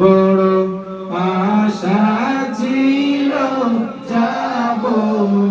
বড় আশা ছিল যাব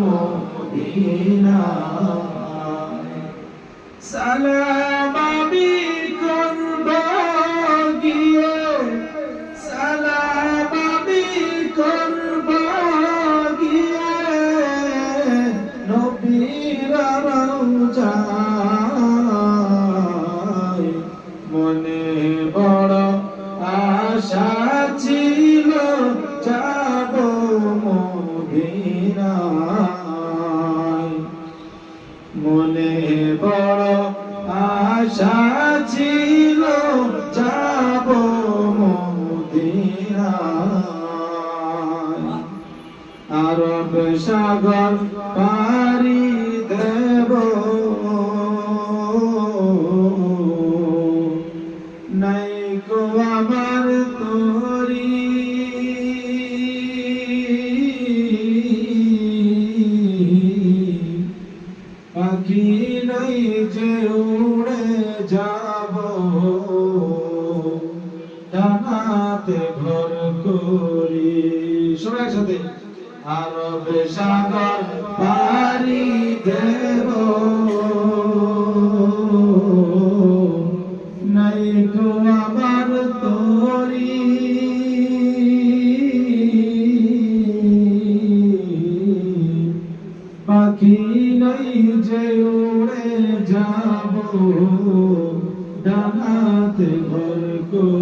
মদিনা সালাম বড় আশা ছিল যাব আরব সাগর পারি দেব। নাই গো আমার তোরি। সবাই একসাথে আরব পারি দেব। নাই পাখি নাই যে যাব। ডানাতে ভর করি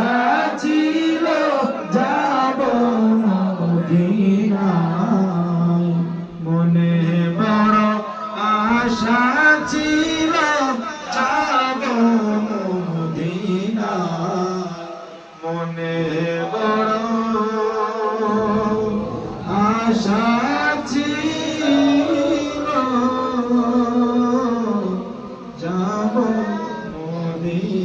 ইচ্ছা ছিল, যাব মদিনায়। মনে বড় আশা ছিল, যাব মদিনায়। মনে বড় আশা ছিল, যাব মদিনায়।